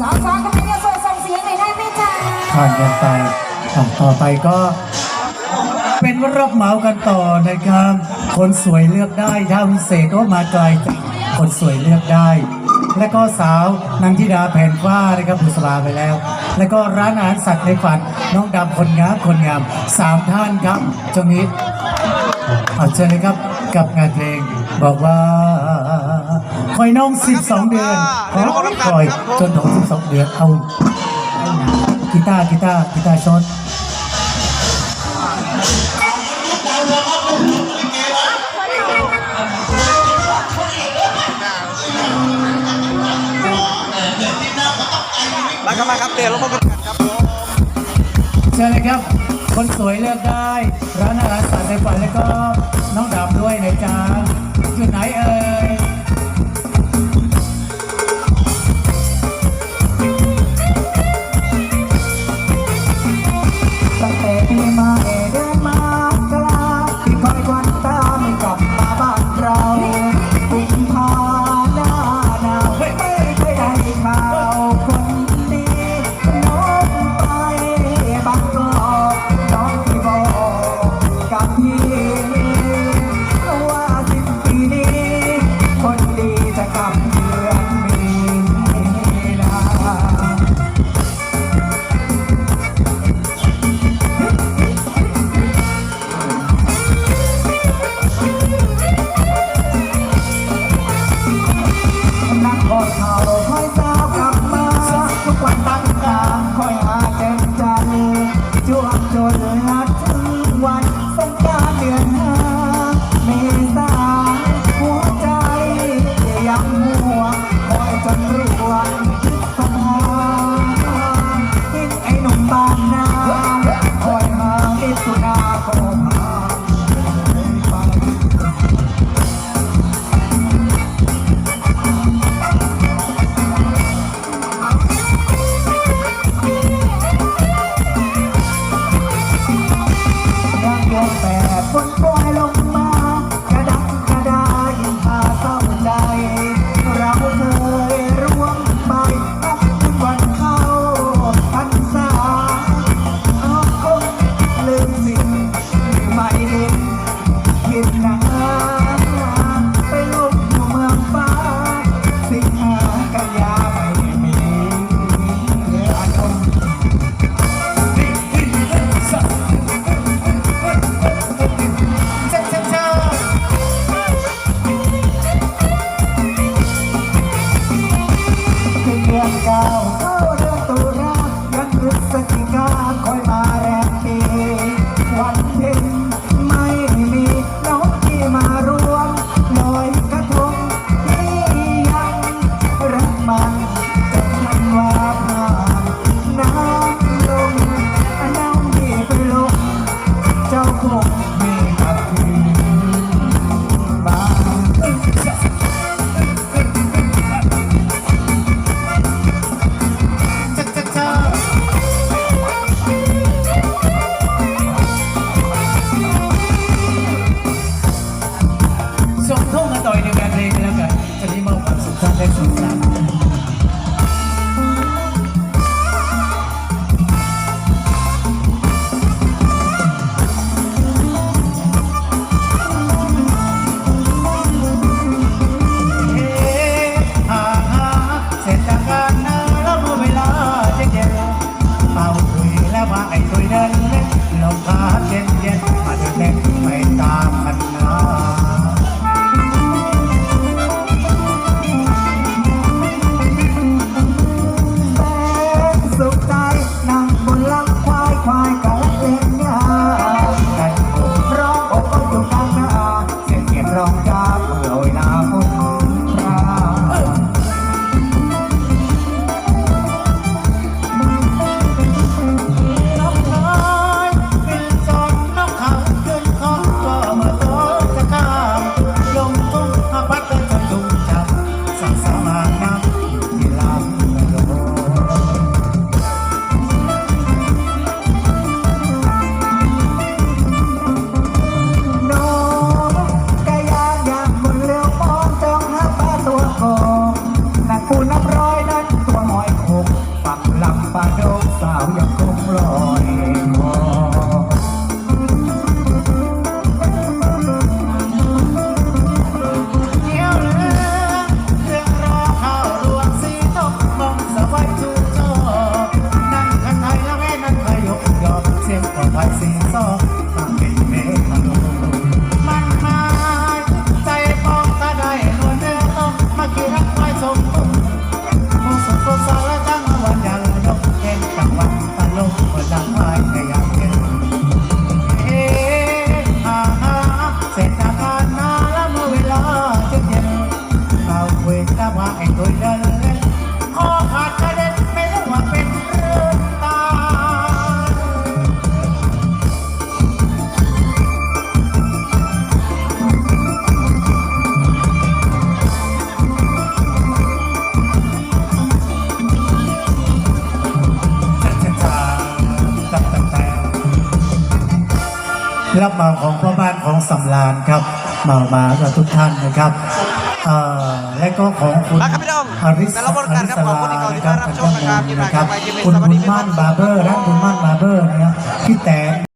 สาวสองกำลังจะส่งส่งสียม่ได้ไหมจ๊ะผ่านกันไปอ่ต่อไปก็เป็นรับเหมากันต่อนะครับ คนสวยเลือกได้ดาวิเศษก็มาไกลจากคนสวยเลือกได้ และก็สาวนันทิดาแผ่นฟ้านะครับบุษราไปแล้ว และก็ร้านอาหารสัตว์ในฝันน้องดำคนงามคนงามสามท่านครับเจ้ามิตรเอาเชิญเลยครับ กับงานเพลง บอกว่าคอยน้อง 12 เดือนขอคอยจนถึง12 เดือนเอาเอากีตาร์กีตาร์กีตาร์ช็อตมาครับมาครับเดี๋ยวเราพบกันครับผมเชิญเลยครับ คนสวยเลือกได้ ร้านอาหารสัตว์ในฝันแล้วก็ น้องดำด้วยนะจ๊ะ จว รับเหมาของพ่อบ้านของสำรานครับเหมามากับทุกท่านนะครับเอ่อและก็ของคุณมาครับพี่น้องอริสแต่ละบริการครับขอบคุณที่เข้าติดตามรับชมนะครับนะครับยินดีคุณสวัสดีบุญครับมั่นบาร์เบอร์ร้านบุญมั่นบาร์เบอร์นะครับพี่แตน